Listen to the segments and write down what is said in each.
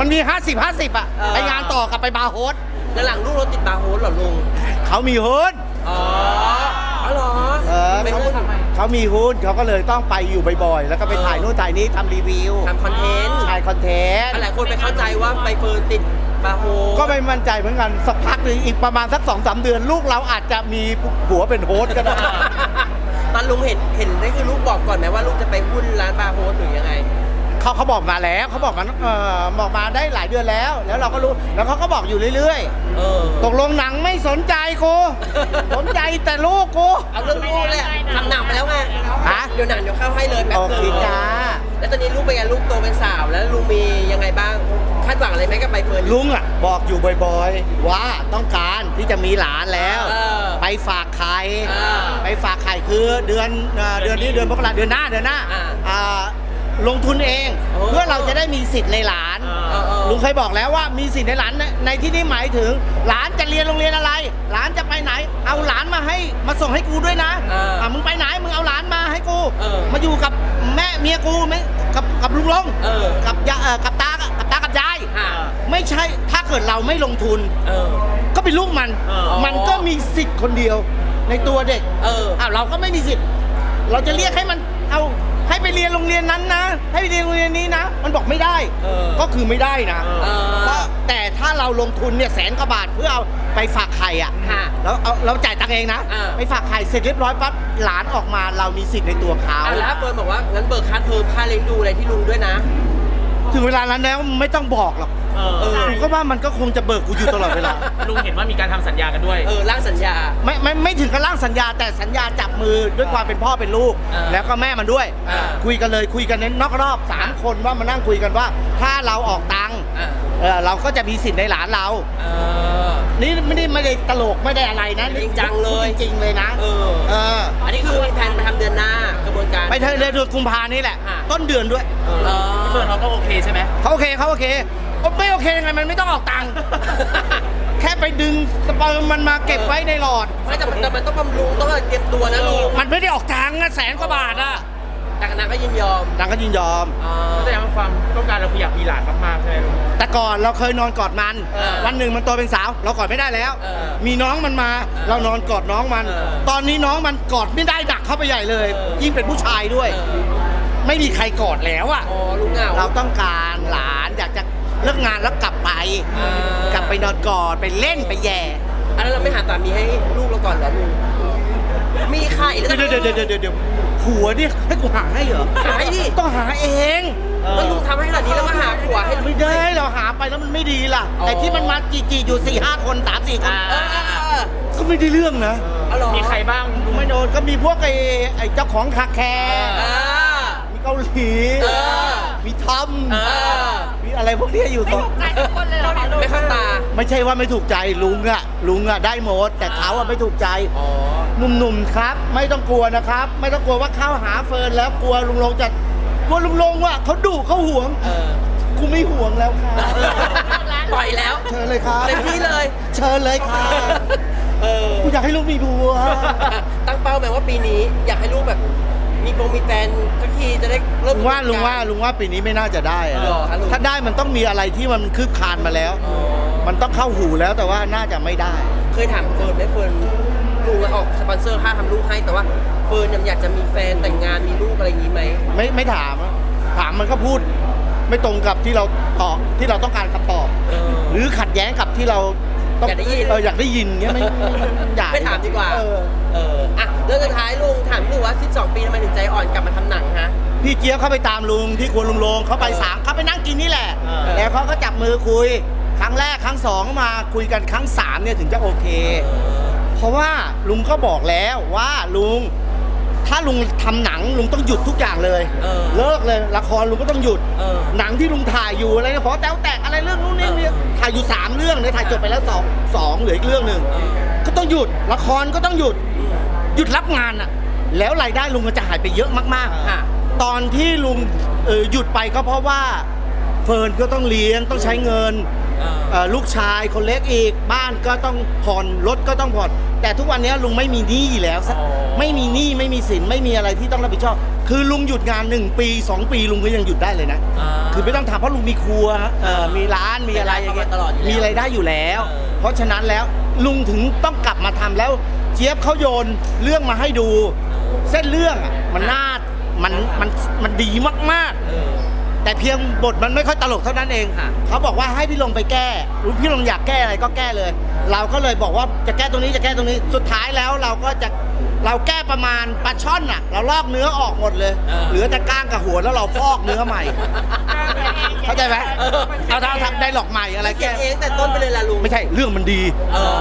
มันมี 50 50 อะ เออ ไปงานต่อกับไปบาร์โฮสแล้วหลังลูกเราติดบาร์โฮสเหรอลุง เขามีฮุนอ๋ออ๋อเหรอเออไปเขาหุ้นเขามีฮุนเขาก็เลยต้องไปอยู่บ่อยๆ แล้วก็ไปเออถ่ายนู่นถ่ายนี้ทำรีวิวทำคอนเทนต์ถ่ายคอนเทนต์ หลายคนไปเข้าใจว่าใบเฟิร์นติดบาร์โฮส ก็ไม่มั่นใจเหมือนกันสักพักหนึงอีกประมาณสักสองสามเดือน ลูกเราอาจจะมีผัวเป็นโฮสต์ก็ได้ ตอนลุงเห็นเห็นได้คือลูกบอกก่อนไหมว่าลูกจะไปหุ้นร้านบาร์โฮสหรือยังไง เขาเขาบอกมาแล้วเขาบอกมาเออบอกมาได้หลายเดือนแล้ว แล้วเราก็รู้แล้วเขาก็บอกอยู่เรื่อยเออๆ ตกลงหนังไม่สนใจกูสนใจแต่ลูกกูเอาเรื่องลูกเลยอะทำหนังไปแล้วไงฮะเดี๋ยวหนังเดี๋ยวเข้าให้เลยแป๊บโอนึเคงจ้า แล้วตอนนี้ลูกเป็นไงลูกโตเป็นสาวแล้วลุงมียังไงบ้างคาดหวังอะไรไหมกับใบเฟิร์น ลุงอะบอกอยู่บ่อยๆ ว่าต้องการที่จะมีหลานแล้ว เออไปฝากไข่เออไปฝากไข่คือเดือนเอ่อเดือนนี้เดือนมกราเดือนหน้าเดือนหน้าอ่า อ่า ลงทุนเองโอ้เพื่อเราจะได้มีสิทธิ์ในหลานเออเออลุงเคยบอกแล้วว่ามีสิทธิ์ในหลานในในที่นี้หมายถึง หลานจะเรียนโรงเรียนอะไร หลานจะไปไหน เอาหลานมาให้มาส่งให้กูด้วยนะเอออะมึงไปไหนมึงเอาหลานมาให้กู เออมาอยู่กับแม่เมียกูไหมกับกับลุงลงเออ กับยาเอ่อกับตากับตากับยาย อ่าไม่ใช่ถ้าเกิดเราไม่ลงทุน เออ ก็เป็นลูกมัน เออ มันก็มีสิทธิ์คนเดียวในตัวเด็กเออ อ้าวเราก็ไม่มีสิทธิ์ เราจะเรียกให้มัน เอา ให้ไปเรียนโรงเรียนนั้นนะ ให้ไปเรียนโรงเรียนนี้นะ มันบอกไม่ได้ เออก็คือไม่ได้นะเออเพราะแต่ถ้าเราลงทุนเนี่ยแสนกว่าบาทเพื่อเอาไปฝากไข่อะค่ะแล้วเอาเราจ่ายตังค์เองนะอ่าไปฝากไข่เสร็จเรียบร้อยปั๊บหลานออกมาเรามีสิทธิ์ในตัวเขา อะแล้วเฟิร์นบอกว่างั้นเบิกค่าเทอมค่าเลี้ยงดูอะไรที่ลุงด้วยนะ ถึงเวลานั้นแล้วไม่ต้องบอกหรอกเออเออ กูก็ว่ามันก็คงจะเบิกกูอยู่ตลอดเวลา ลุงเห็นว่ามีการทำสัญญากันด้วย เออร่างสัญญา ไม่ไม่ไม่ถึงกับร่างสัญญาแต่สัญญาจับมือด้วยความเป็นพ่อเป็นลูก อ่าแล้วก็แม่มันด้วย อ่าคุยกันเลยคุยกันในนอกรอบสามคนว่ามานั่งคุยกันว่า ถ้าเราออกตังค์อะ เออเราก็จะมีสิทธิ์ในหลานเรา เออ นี่ไม่ได้ไม่ได้ตลกไม่ได้อะไรนะนี่จริงจังเลย จริงๆเลยนะ เออ เออ อันนี้คือแผนไปทำเดือนหน้ากระบวนการ ไปเธอเดือนกุมภานี่แหละ อ่าต้นเดือนด้วย เออเฟิร์นเขาก็โอเคใช่ไหม เขาโอเคเขาโอเคไม่โอเคยังไงมันไม่ต้องออกตังค์ แค่ไปดึงสเปิร์มมันมาเก็บไว้ในหลอด ไม่แต่มันแต่มันต้องบำรุงต้องเตรียมตัวนะลุงมันไม่ได้ออกตังค์อะแสนกว่าบาทอะแต่คณะก็ยินยอมนางก็ยินยอมอ๋อแสดงว่าความต้องการเราคืออยากมีหลานมากๆใช่ไหมลุง แต่ก่อนเราเคยนอนกอดมัน เออวันหนึ่งมันโตเป็นสาว เรากอดไม่ได้แล้ว เออมีน้องมันมา เรานอนกอดน้องมัน เออตอนนี้น้องมันกอดไม่ได้ดักเข้าไปใหญ่เลย เออยิ่งเป็นผู้ชายด้วย เออ ไม่มีใครกอดแล้วอะ อ๋อลุงเหงา เราต้องการหลานอยากจะเลิกงานแล้วกลับไป อ่า กลับไปนอนกอดไปเล่นไปแย่อันนั้นเราไม่หาสามีให้ลูกเราก่อนเหรอลุงมีไข่แล้วเดี๋ยวเดี๋ยวเดี๋ยวเดี๋ยวเดี๋ยวผัวเนี่ยให้กูหาให้เหรอหาให้ดิ ต้องหาเอง แล้วลุงทำให้ขนาดนี้แล้วมาหาผัวให้ไม่ได้เราหาไปแล้วมันไม่ดีล่ะอ๋อแต่ที่มันมาจีจีอยู่สี่ห้าคนสามสี่คนเออเออเออก็ไม่ได้เรื่องนะเอาเหรอมีใครบ้างลุงไม่โดนก็มีพวกไอ้ไอ้เจ้าของคาแคร์อ่ามีเกาหลีเออมีทอมเออ มีอะไรพวกเนี้ยอยู่สองไม่เข้าตาไม่ใช่ว่าไม่ถูกใจลุงอะลุงอะได้หมดแต่เขาอะไม่ถูกใจอ๋อ หนุ่มๆครับ ไม่ต้องกลัวนะครับ ไม่ต้องกลัวว่าเข้าหาเฟิร์นแล้วกลัวลุงลงจะ กลัวลุงลงว่าเขาดุเขาหวง เออกูไม่หวงแล้วค่ะ ปล่อยแล้วเชิญเลยครับเต็มที่เลยเชิญเลยค่ะเออกูอยากให้ลูกมีผัวตั้งเป้าไหมว่าปีนี้อยากให้ลูกแบบ มีโปรมีแฟนสักทีจะได้เริ่มลุงว่าลุงว่าลุงว่าปีนี้ไม่น่าจะได้อะเหรอครับลุง ถ้าได้มันต้องมีอะไรที่มันคืบคลานมาแล้ว อ๋อมันต้องเข้าหูแล้วแต่ว่าน่าจะไม่ได้ เคยถามเฟิร์นไหมเฟิร์นลุงอะออกสปอนเซอร์ค่าทำลูกให้แต่ว่า เฟิร์นยังอยากจะมีแฟนแต่งงานมีลูกอะไรอย่างนี้ไหมไม่ไม่ถามอะถามมันก็พูด ไม่ตรงกับที่เราตอบที่เราต้องการคำตอบ เออ หรือขัดแย้งกับที่เราต้งอยากได้ยิน เอออยากได้ยินเงี้ยไม่ไม่อยากไม่ถามดีกว่า เออเอออะเรื่องสุดท้ายลุงถามลุงว่า 12 ปีทำไมถึงใจอ่อนกลับมาทำหนังฮะ พี่เจี๊ยบเขาไปตามลุงที่ครัวลุงลงเขาไปสามเขาไปนั่งกินนี่แหละ เออ แล้วเขาก็จับมือคุย ครั้งแรกครั้งสองมาคุยกันครั้งสามเนี่ยถึงจะโอเค เพราะว่าลุงก็บอกแล้วว่าลุง ถ้าลุงทำหนังลุงต้องหยุดทุกอย่างเลยเออเลิกเลยละครลุงก็ต้องหยุด เออหนังที่ลุงถ่ายอยู่อะไรเนี่ยขอแต้วแตกอะไรเรื่องนู้นนี่เนี่ยถ่ายอยู่สามเรื่องเนี่ยถ่ายจบไปแล้วสองสองเหลืออีกเรื่องหนึ่งเออก็ต้องหยุดละครก็ต้องหยุดอืมหยุดรับงานอะแล้วรายได้ลุงก็จะหายไปเยอะมากค่ะๆตอนที่ลุงเออหยุดไปก็เพราะว่าเฟิร์นก็ต้องเลี้ยงต้องใช้เงินอ่า เอ่อลูกชายคนเล็กอีกบ้านก็ต้องผ่อนรถก็ต้องผ่อนแต่ทุกวันนี้ลุงไม่มีหนี้แล้วสักอ๋อ ไม่มีหนี้ไม่มีสินไม่มีอะไรที่ต้องรับผิดชอบคือลุงหยุดงาน1ปี2ปีลุงก็ยังหยุดได้เลยนะอ่าคือไม่ต้องทำเพราะลุงมีครัวเอ่อมีร้านมีอะไรอย่างเงี้ยมีรายได้เข้ามาตลอดอยู่แล้วมีรายได้อยู่แล้ว เออ เพราะฉะนั้นแล้วลุงถึงต้องกลับมาทำแล้ว เจี๊ยบเขาโยนเรื่องมาให้ดู เส้นเรื่องอะมันน่ามันมันมันดีมากๆ เออ แต่เพียงบทมันไม่ค่อยตลกเท่านั้นเอง ค่ะ เขาบอกว่าให้พี่ลงไปแก้รู้พี่ลงอยากแก้อะไรก็แก้เลย เราก็เลยบอกว่าจะแก้ตรงนี้จะแก้ตรงนี้ สุดท้ายแล้วเราก็จะ เราแก้ประมาณปลาช่อนอะ เราลอกเนื้อออกหมดเลยเหลือแต่ก้างกับหัวแล้วเราฟอกเนื้อใหม่ เข้าใจไหมเออเอาทำทำได้หลอกใหม่อะไรเขียแก้นเองแต่ต้นไปเลยล่ะลุงไม่ใช่เรื่องมันดี เออ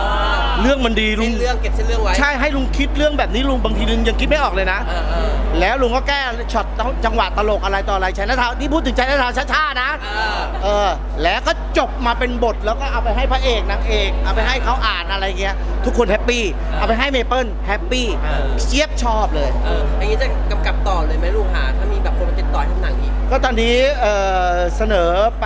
เรื่องมันดีลุเส้งนเรื่องเก็บเส้นเรื่องไว้ใช่ให้ลุงคิดเรื่องแบบนี้ลุงบางทีลุงยังคิดไม่ออกเลยนะ เออเออ แล้วลุงก็แก้ช็อตจังหวะตลกอะไรต่ออะไรใช้นาทาวนี่พูดถึงใช้นาทาวช้าๆนะ เออเออแล้วก็ จบมาเป็นบทแล้วก็เอาไปให้พระเอกนางเอก เอาไปให้เขาอ่านอะไรเงี้ย ทุกคนแฮปปี้เอาไปให้เมเปิลแฮปปี้เออเจี๊ยบชอบเลย เอออย่างนี้จะกำกับต่อเลยไหมลุงหา ถ้ามีแบบคนมาติดต่อให้ทำหนังอีก ก็ตอนนี้เอ่อเสนอไป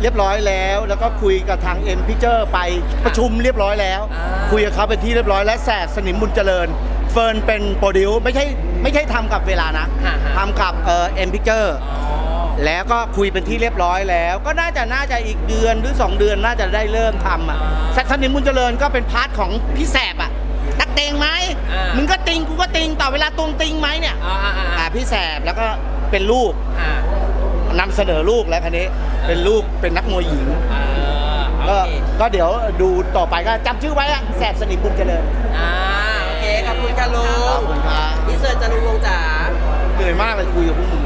เรียบร้อยแล้ว แล้วก็คุยกับทางเอ็นพิเจอร์ไปประชุมเรียบร้อยแล้ว อ่า คุยกับเขาเป็นที่เรียบร้อยและแสบสนิมบุญเจริญ เฟิร์นเป็นโปรดิวไม่ใช่ไม่ใช่ทำกับเวลานะฮะฮะ ทำกับเอ็นพิเจอร์ อ๋อ แล้วก็คุยเป็นที่เรียบร้อยแล้ว ก็น่าจะน่าจะอีกเดือนหรือ 2 เดือนน่าจะได้เริ่มทำอะอ่าแซคสนิมบุญเจริญก็เป็นพาร์ทของพี่แสบอะตักเตงไหมอ่ามึมึงก็ติงกูก็ติงต่อเวลาตรงติงไหมเนี่ยอ่าอ่าอ่า อ่าพี่แสบแล้วก็เป็นลูกอ่านำเสนอลูกแล้วคันนี้เป็นลูกเป็นนักมวยหญิง อ่าโอก็เคก็เดี๋ยวดูต่อไปก็จำชื่อไว้อะแสบสนิมบุญเจริญอ่าโอเคขอบคุณค่ะลุขอบงคุณครับพี่เสิร์ชจะลุงลงจ๋า เหนื่อยมากเลยคุยกับพวกมึง